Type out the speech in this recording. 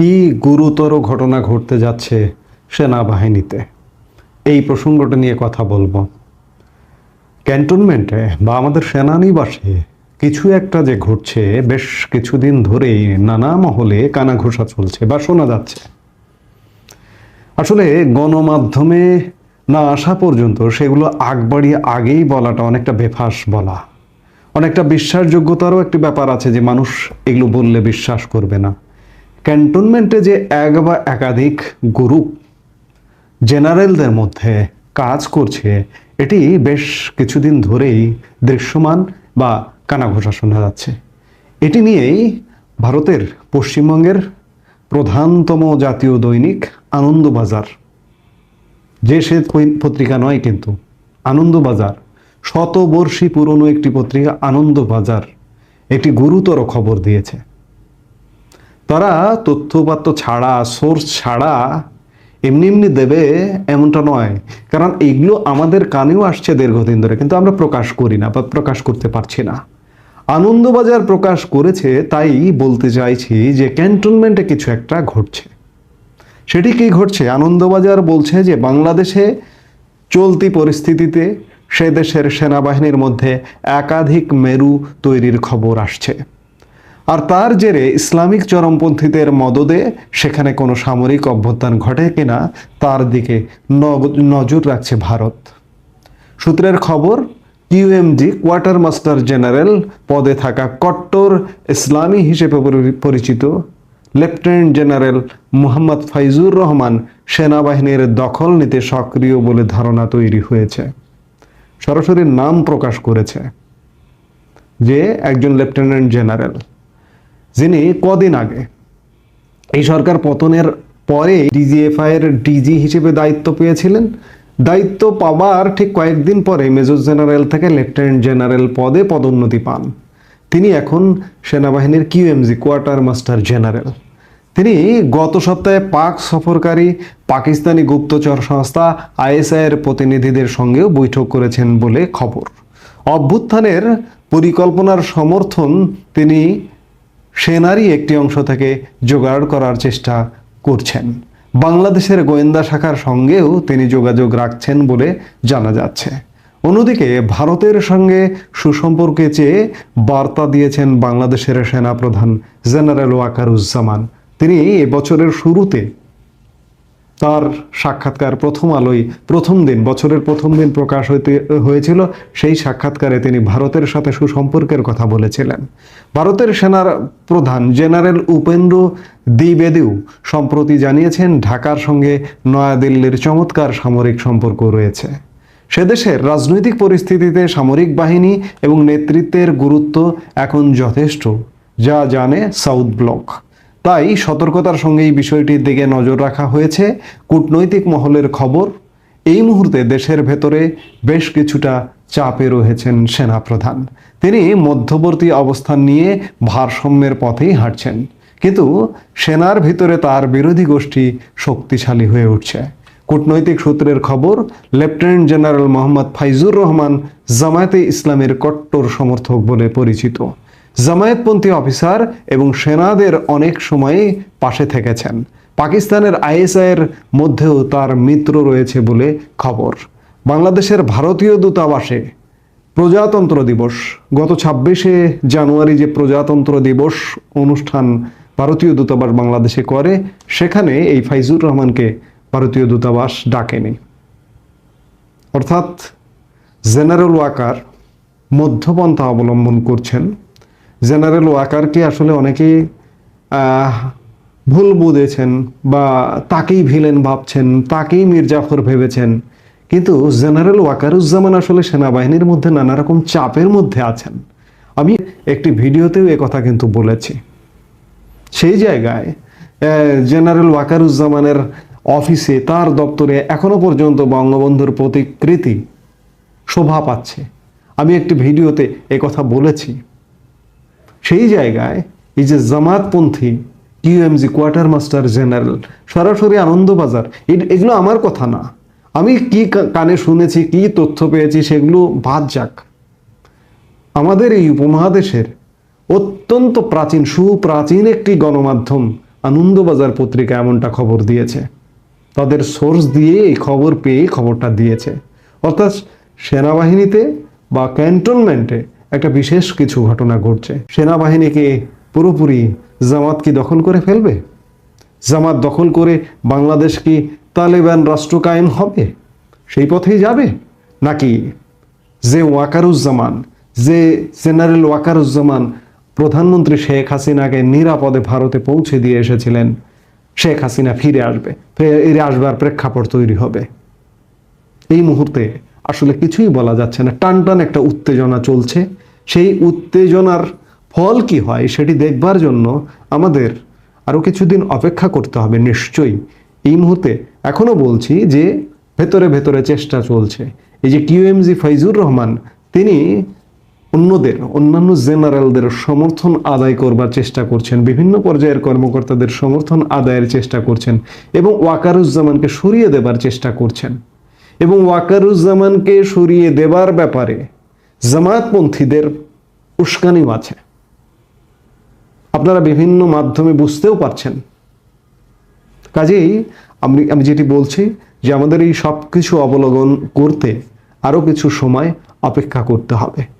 কি গুরুতর ঘটনা ঘটতে যাচ্ছে সেনাবাহিনীতে? এই প্রসঙ্গটা নিয়ে কথা বলব। ক্যান্টনমেন্টে বা আমাদের সেনানিবাসে কিছু একটা যে ঘটছে, বেশ কিছুদিন ধরেই নানা মহলে কানাঘোষা চলছে বা শোনা যাচ্ছে। আসলে গণমাধ্যমে না আসা পর্যন্ত সেগুলো আগ বাড়িয়ে আগেই বলাটা অনেকটা বেফাস বলা। অনেকটা বিশ্বাসযোগ্যতারও একটি ব্যাপার আছে যে মানুষ এগুলো বললে বিশ্বাস করবে না। ক্যান্টনমেন্টে যে এক বা একাধিক গ্রুপ জেনারেলদের মধ্যে কাজ করছে, এটি বেশ কিছুদিন ধরেই দৃশ্যমান বা কানাঘোষা শোনা যাচ্ছে। এটি নিয়েই ভারতের পশ্চিমবঙ্গের প্রধানতম জাতীয় দৈনিক আনন্দবাজার। যে সে পত্রিকা নয় কিন্তু, আনন্দবাজার। শতবর্ষী পুরনো একটি পত্রিকা আনন্দবাজার। একটি গুরুতর খবর দিয়েছে। তারা তথ্যপাত্র ছাড়া সোর্স ছাড়া এমনি এমনি দেবে এমনটা নয়। কারণ এইগুলো আমাদের কানেও আসছে দীর্ঘদিন ধরে, কিন্তু আমরা প্রকাশ করি না বা প্রকাশ করতে পারছি না। আনন্দবাজার প্রকাশ করেছে, তাই বলতে চাইছি যে ক্যান্টনমেন্টে কিছু একটা ঘটছে। সেটি কি ঘটছে? আনন্দবাজার বলছে যে বাংলাদেশে চলতি পরিস্থিতিতে সে দেশের সেনাবাহিনীর মধ্যে একাধিক মেরু তৈরির খবর আসছে। আর তার জেরে ইসলামিক চরমপন্থীদের মদদে সেখানে কোনো সামরিক অভ্যুত্থান ঘটে কিনা তার দিকে নজর রাখছে ভারত। সূত্রের খবর কিউএমজি কোয়ার্টার মাস্টার জেনারেল পদে থাকা কট্টর ইসলামী হিসেবে পরি- পরিচিত লেফটেন্যান্ট জেনারেল মোহাম্মদ ফাইজুর রহমান সেনাবাহিনীর দখল নিতে সক্রিয় বলে ধারণা তৈরি হয়েছে। সরাসরি নাম প্রকাশ করেছে যে একজন লেফটেন্যান্ট জেনারেল। যিনি কদিন আগে এই সরকার পতনের পরে ডিজিএফআই এর ডিজি হিসেবে দায়িত্ব পেয়েছিলেন। দায়িত্ব পাবার ঠিক কয়েকদিন পরে মেজর জেনারেল থেকে লেফটেন্যান্ট জেনারেল পদে পদোন্নতি পান। তিনি এখন সেনাবাহিনীর কিউএমজি কোয়ার্টার মাস্টার জেনারেল। তিনি গত সপ্তাহে পাক সফরকারী পাকিস্তানি গুপ্তচর সংস্থা আইএসআই এর প্রতিনিধিদের সঙ্গেও বৈঠক করেছেন বলে খবর। অভ্যুত্থানের পরিকল্পনার সমর্থন তিনি সেনারই একটি অংশ থেকে জোগাড় করার চেষ্টা করছেন। বাংলাদেশের গোয়েন্দা শাখার সঙ্গেও তিনি যোগাযোগ রাখছেন বলে জানা যাচ্ছে। অন্যদিকে ভারতের সঙ্গে সুসম্পর্কে চেয়ে বার্তা দিয়েছেন বাংলাদেশের সেনাপ্রধান জেনারেল ওয়াকারুজ্জামান। তিনি এবছরের শুরুতে তার সাক্ষাৎকার প্রথম আলোয় প্রথম দিন, বছরের প্রথম দিন প্রকাশ হইতে, হয়েছিল। সেই সাক্ষাৎকারে তিনি ভারতের সাথে সুসম্পর্কের কথা বলেছিলেন। ভারতের সেনার প্রধান জেনারেল উপেন্দ্র দ্বিবেদীও সম্প্রতি জানিয়েছেন, ঢাকার সঙ্গে নয়াদিল্লির চমৎকার সামরিক সম্পর্ক রয়েছে। সে দেশের রাজনৈতিক পরিস্থিতিতে সামরিক বাহিনী এবং নেতৃত্বের গুরুত্ব এখন যথেষ্ট, যা জানে সাউথ ব্লক। তাই সতর্কতার সঙ্গে এই বিষয়টির দিকে নজর রাখা হয়েছে। কূটনৈতিক মহলের খবর, এই মুহূর্তে দেশের ভেতরে বেশ কিছুটা চাপে রয়েছেন সেনাপ্রধান। তিনি মধ্যবর্তী অবস্থান নিয়ে ভারসাম্যের পথেই হাঁটছেন। কিন্তু সেনার ভিতরে তার বিরোধী গোষ্ঠী শক্তিশালী হয়ে উঠছে। কূটনৈতিক সূত্রের খবর, লেফটেন্যান্ট জেনারেল মোহাম্মদ ফাইজুর রহমান জামায়াতে ইসলামের কট্টর সমর্থক বলে পরিচিত। জামায়াতপন্থী অফিসার এবং সেনাদের অনেক সময় পাশে থেকেছেন। পাকিস্তানের আইএসআইয়ের মধ্যেও তার মিত্র রয়েছে বলে খবর। বাংলাদেশের ভারতীয় দূতাবাসে প্রজাতন্ত্র দিবস। গত ছাব্বিশে জানুয়ারি যে প্রজাতন্ত্র দিবস অনুষ্ঠান ভারতীয় দূতাবাস বাংলাদেশে করে, সেখানে এই ফাইজুর রহমানকে ভারতীয় দূতাবাস ডাকেনি। অর্থাৎ জেনারেল ওয়াকার মধ্যপন্থা অবলম্বন করছেন জেনারেল ওয়াকারকে আসলে অনেকেই ভুল বুঝেছেন বা তাকেই ভিলেন ভাবছেন, তাকেই মির্জাফর ভেবেছেন। কিন্তু জেনারেল ওয়াকারুজ্জামান আসলে সেনাবাহিনীর মধ্যে নানা রকম চাপের মধ্যে আছেন। আমি একটি ভিডিওতেও কথা কিন্তু বলেছি। সেই জায়গায় জেনারেল ওয়াকারুজ্জামানের অফিসে, তার দপ্তরে এখনও পর্যন্ত বঙ্গবন্ধুর প্রতিকৃতি শোভা পাচ্ছে। আমি একটি ভিডিওতে কথা বলেছি। সেই জায়গায় এই যে জামাতপন্থী কিউএমজি কোয়ার্টার মাস্টার জেনারেল সরাসরি আনন্দবাজার এগুলো আমার কথা না। আমি কা- কানে শুনেছি, কি তথ্য পেয়েছি, সেগুলো বাদ যাক। আমাদের এই উপমহাদেশের অত্যন্ত প্রাচীন, সুপ্রাচীন একটি গণমাধ্যম আনন্দবাজার পত্রিকা এমনটা খবর দিয়েছে। তাদের সোর্স দিয়ে এই খবর পেয়ে খবরটা দিয়েছে। অর্থাৎ সেনাবাহিনীতে বা ক্যান্টনমেন্টে একটা বিশেষ কিছু ঘটনা ঘটছে। সেনাবাহিনীকে পুরোপুরি জামাত কি দখল করে ফেলবে? জামাত দখল করে বাংলাদেশ কি তালেবান রাষ্ট্র কায়েম হবে? সেই পথেই যাবে? নাকি যে ওয়াকারুজ্জামান, যে জেনারেল ওয়াকারুজ্জামান প্রধানমন্ত্রী শেখ হাসিনাকে নিরাপদে ভারতে পৌঁছে দিয়ে এসেছিলেন, শেখ হাসিনা ফিরে আসবে, ফিরে আসবার প্রেক্ষাপট তৈরি হবে। এই মুহূর্তে আসলে কিছুই বলা যাচ্ছে না। টান টান একটা উত্তেজনা চলছে। সেই উত্তেজনার ফল কি হয় সেটি দেখবার জন্য আমাদের আরও কিছুদিন অপেক্ষা করতে হবে নিশ্চয়ই। এই মুহূর্তে এখনও বলছি যে ভেতরে ভেতরে চেষ্টা চলছে। এই যে কিউএমজি ফাইজুর রহমান, তিনি অন্যদের, অন্যান্য জেনারেলদের সমর্থন আদায় করবার চেষ্টা করছেন, বিভিন্ন পর্যায়ের কর্মকর্তাদের সমর্থন আদায়ের চেষ্টা করছেন এবং ওয়াকারুজ্জামানকে সরিয়ে দেবার চেষ্টা করছেন। এবং ওয়াকারুজ্জামানকে সরিয়ে দেবার ব্যাপারে জামায়াতপন্থীদের উস্কানিও আছে আপনারা বিভিন্ন মাধ্যমে বুঝতেও পারছেন। কাজেই আমি আমি যেটি বলছি যে আমাদের এই সব কিছু অবলোকন করতে আরও কিছু সময় অপেক্ষা করতে হবে।